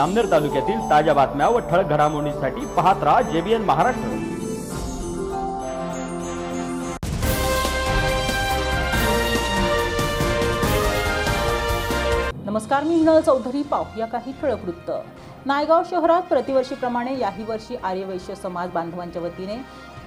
अमनेर तालुक्यातील ताज्या बातम्या व ठळक घडामोडींसाठी पाहत राहा जेबीएन महाराष्ट्र. नमस्कार मी मृणाल चौधरी. पाहूया काही ठळक वृत्त. नायगाव शहरात प्रतिवर्षीप्रमाणे याही वर्षी आर्यवैश्य समाज बांधवांच्या वतीने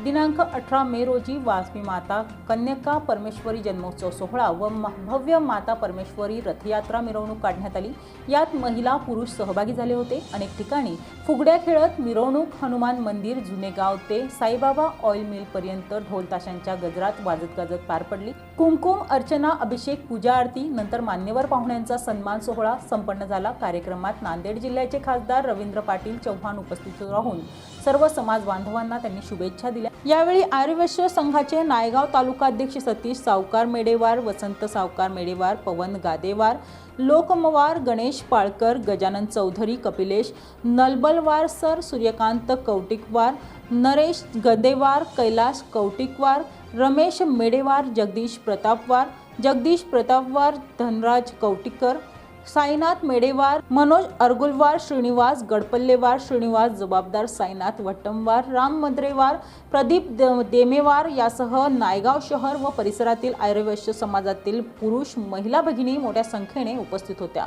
दिनांक अठरा मे रोजी वासवी माता कन्यका परमेश्वरी जन्मोत्सव सोहळा व भव्य माता परमेश्वरी रथयात्रा मिरवणूक काढण्यात आली. यात महिला पुरुष सहभागी झाले होते. अनेक ठिकाणी फुगड्या खेळत मिरवणूक हनुमान मंदिर जुने गाव ते साईबाबा ऑइल मिलपर्यंत ढोलताशांच्या गजरात वाजत गाजत पार पडली. कुमकुम अर्चना अभिषेक पूजा आरती नंतर मान्यवर पाहुण्यांचा सन्मान सोहळा संपन्न झाला. कार्यक्रमात नांदेड जिल्ह्याचे खासदार रवींद्र पाटील चव्हाण उपस्थित राहून सर्व समाज बांधवांना त्यांनी शुभेच्छा दिल्या. यावेळी आर्यवैश्य संघाचे नायगाव तालुका अध्यक्ष सतीश सावकार मेडेवार वसंत सावकार मेडेवार पवन गादेवार लोकमवार गणेश पाळकर गजानन चौधरी कपिलेश नलबलवार सर सूर्यकांत कौटिकवार नरेश गदेवार कैलास कौटिकवार रमेश मेडेवार जगदीश प्रतापवार जगदीश प्रतापवार धनराज कौटिकर साईनाथ मेडेवार मनोज अर्गुलवार श्रीनिवास गडपल्लेवार श्रीनिवास जबाबदार साईनाथ वट्टमवार राम मद्रेवार प्रदीप द- देमेवार यासह नायगाव शहर व परिसरातील आर्यवैश्य समाजातील पुरुष महिला भगिनी मोठ्या संख्येने उपस्थित होत्या.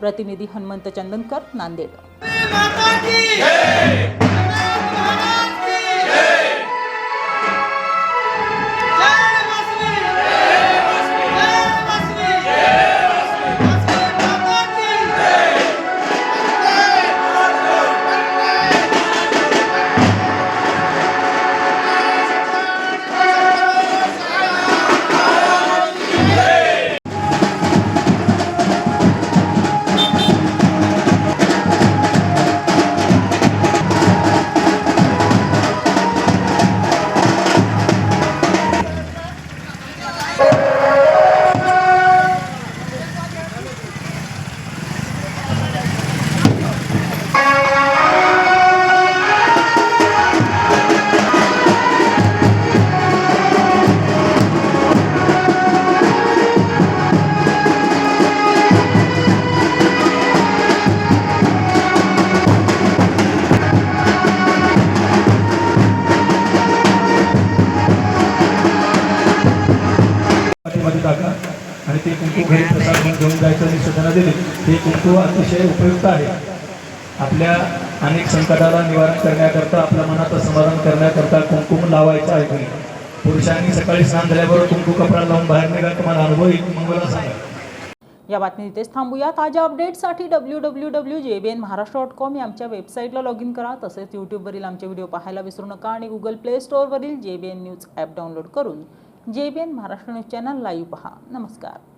प्रतिनिधी हनुमंत चंदनकर नांदेड. पाठीमध्ये टाका. आणि ते कुंकू घरी प्रसाद म्हणून घेऊन जायचं आणि सूचना दिली. हे कुंकू अतिशय उपयुक्त आहे. आपल्या अनेक संकटाला निवारण करण्याकरता आपल्या मनाचं समाधान करण्याकरता कुंकुम लावायचं आहे घरी पुरुषांनी सकाळी स्नान झाल्याबरोबर कुंकू कपडा लावून बाहेर निघा. तुम्हाला अनुभव येईल मंगला सांगा. या बातमी इथेच थांबूया. ताज्या अपडेट्ससाठी W W W J B N Maharashtra dot com या आमच्या वेबसाईटला लॉग इन करा. तसेच यूट्यूबवरील आमचे व्हिडिओ पाहायला विसरू नका आणि Google play स्टोअरवरील J B N news app download करून J B N Maharashtra news channel live पहा. नमस्कार.